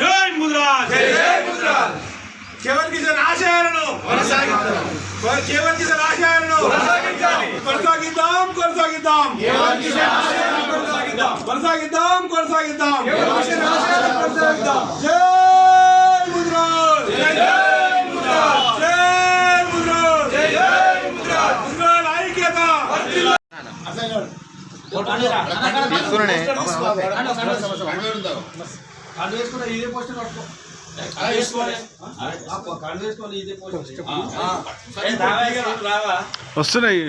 జై ముద్రాజ్. కేవల్ కిషన్ ఆశయాలను కేవల్ కిషన్ ఆశయాలను కొనసాగిద్దాం కొనసాగిద్దాం. కొనసాగిద్దాం. కొనసాగిద్దాం జై వస్తున్నాయి.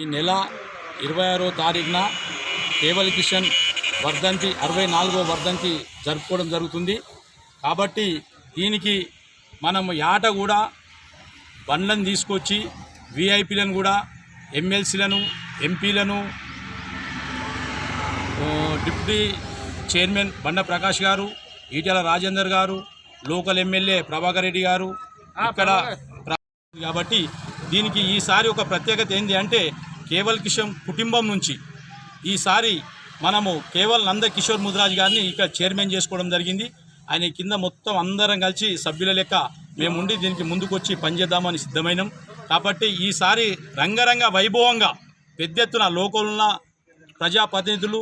ఈ నెల ఇరవై ఆరో తారీఖున కేవల్ కిషన్ వర్ధంతి అరవై నాలుగో వర్ధంతి జరుపుకోవడం జరుగుతుంది. కాబట్టి దీనికి మనం యాట కూడా బండ్లను తీసుకొచ్చి విఐపీలను కూడా ఎమ్మెల్సీలను ఎంపీలను డిప్యూటీ చైర్మన్ బండ ప్రకాష్ గారు ఈటెల రాజేందర్ గారు లోకల్ ఎమ్మెల్యే ప్రభాకర్ రెడ్డి గారు ఇక్కడ కాబట్టి దీనికి ఈసారి ఒక ప్రత్యేకత ఏంటి అంటే కేవల్ కిషన్ కుటుంబం నుంచి ఈసారి మనము కేవల్ నంద కిషోర్ ముద్రాజ్ గారిని ఇక్కడ చైర్మన్ చేసుకోవడం జరిగింది. ఆయన కింద మొత్తం అందరం కలిసి సభ్యుల లెక్క మేముండి దీనికి ముందుకొచ్చి పనిచేద్దామని సిద్ధమైనాం. కాబట్టి ఈసారి రంగరంగ వైభవంగా పెద్ద ఎత్తున లోకల్ ఉన్న ప్రజాప్రతినిధులు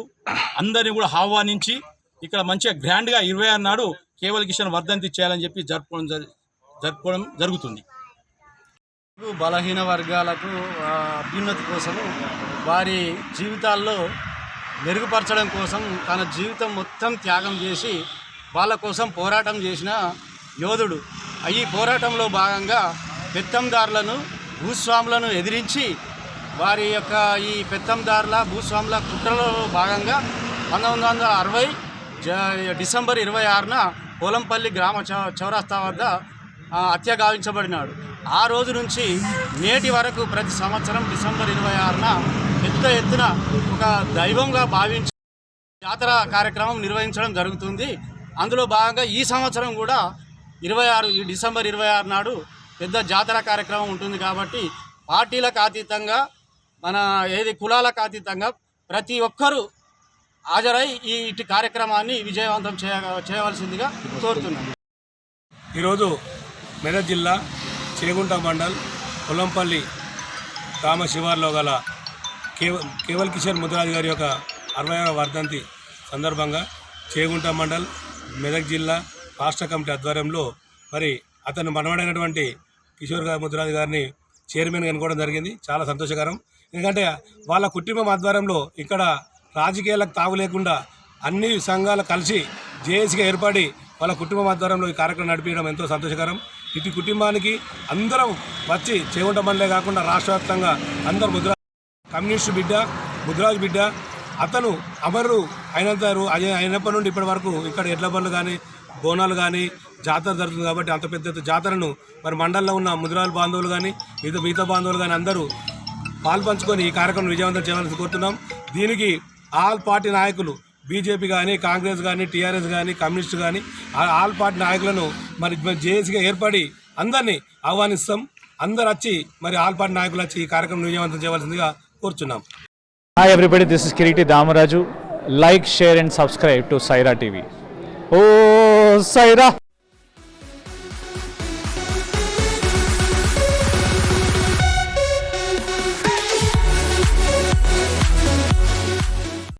అందరినీ కూడా ఆహ్వానించి ఇక్కడ మంచిగా గ్రాండ్గా ఇరవై ఆరు నాడు కేవల కిషన్ వర్ధంతి చేయాలని చెప్పి జరుపుకోవడం జరుపుకోవడం జరుగుతుంది. బలహీన వర్గాలకు అభ్యున్నతి కోసం వారి జీవితాల్లో మెరుగుపరచడం కోసం తన జీవితం మొత్తం త్యాగం చేసి వాళ్ళ కోసం పోరాటం చేసిన యోధుడు. ఈ పోరాటంలో భాగంగా పెత్తందారులను భూస్వాములను ఎదిరించి వారి యొక్క ఈ పెత్తందారుల భూస్వాముల కుట్రలో భాగంగా పంతొమ్మిది వందల అరవై జ డిసెంబర్ ఇరవై ఆరున పోలంపల్లి గ్రామ చౌ చౌరస్తా వద్ద హత్య గావించబడినాడు ఆ రోజు నుంచి నేటి వరకు ప్రతి సంవత్సరం డిసెంబర్ ఇరవై ఆరున పెద్ద ఎత్తున ఒక దైవంగా భావించి జాతర కార్యక్రమం నిర్వహించడం జరుగుతుంది. అందులో భాగంగా ఈ సంవత్సరం కూడా ఇరవై ఆరు ఈ డిసెంబర్ ఇరవై ఆరు నాడు పెద్ద జాతర కార్యక్రమం ఉంటుంది కాబట్టి పార్టీలకు అతీతంగా మన ఏది కులాలకు అతీతంగా ప్రతి ఒక్కరూ హాజరై ఈ ఇటు కార్యక్రమాన్ని విజయవంతం చేయ చేయవలసిందిగా కోరుతున్నాను. ఈరోజు మెదక్ జిల్లా చేగుంట మండల్ పొలంపల్లి గ్రామ శివార్లో గల కేవ కేవల్ కిషోర్ ముద్రాజ్ గారి యొక్క అరవై వర్ధంతి సందర్భంగా చేగుంట మండల్ మెదక్ జిల్లా రాష్ట్ర కమిటీ ఆధ్వర్యంలో మరి అతను మనవడైనటువంటి కిషోర్ గారి ముద్రాజ్ గారిని చైర్మన్ అనుకోవడం జరిగింది. చాలా సంతోషకరం. ఎందుకంటే వాళ్ళ కుటుంబం ఆధ్వర్యంలో ఇక్కడ రాజకీయాలకు తావు లేకుండా అన్ని సంఘాలు కలిసి జేఏసీగా ఏర్పడి వాళ్ళ కుటుంబం ఆధ్వర్యంలో ఈ కార్యక్రమం నడిపించడం ఎంతో సంతోషకరం. ఇటు కుటుంబానికి అందరం వచ్చి చేగుంట మండలే కాకుండా రాష్ట్ర వ్యాప్తంగా అందరూ ముద్రా కమ్యూనిస్ట్ బిడ్డ ముద్రాజ్ బిడ్డ అతను అమరు అయినంత అయినప్పటి నుండి ఇప్పటి వరకు ఇక్కడ ఎడ్ల బండ్లు కానీ బోనాలు కానీ జాతర జరుగుతుంది కాబట్టి అంత పెద్ద జాతరను మరి మండలంలో ఉన్న ముద్రాల బాంధవులు కానీ మిగతా మిగతా బాంధవులు కానీ అందరూ పాల్పంచుకొని ఈ కార్యక్రమం విజయవంతం చేయాలని కోరుతున్నాం. దీనికి ఆల్ పార్టీ నాయకులు బీజేపీ కానీ కాంగ్రెస్ కానీ టీఆర్ఎస్ కానీ కమ్యూనిస్ట్ కానీ ఆ- ఆల్ పార్టీ నాయకులను మరి జేఏసీగా ఏర్పడి అందరినీ ఆహ్వానిస్తాం. అందరు వచ్చి మరి ఆల్ పార్టీ నాయకులు వచ్చి ఈ కార్యక్రమం విజయవంతం చేయవలసిందిగా కోరుచున్నాం. Hi everybody this is Kireeti Damaraju like share and subscribe to Saira TV oh Sye Raa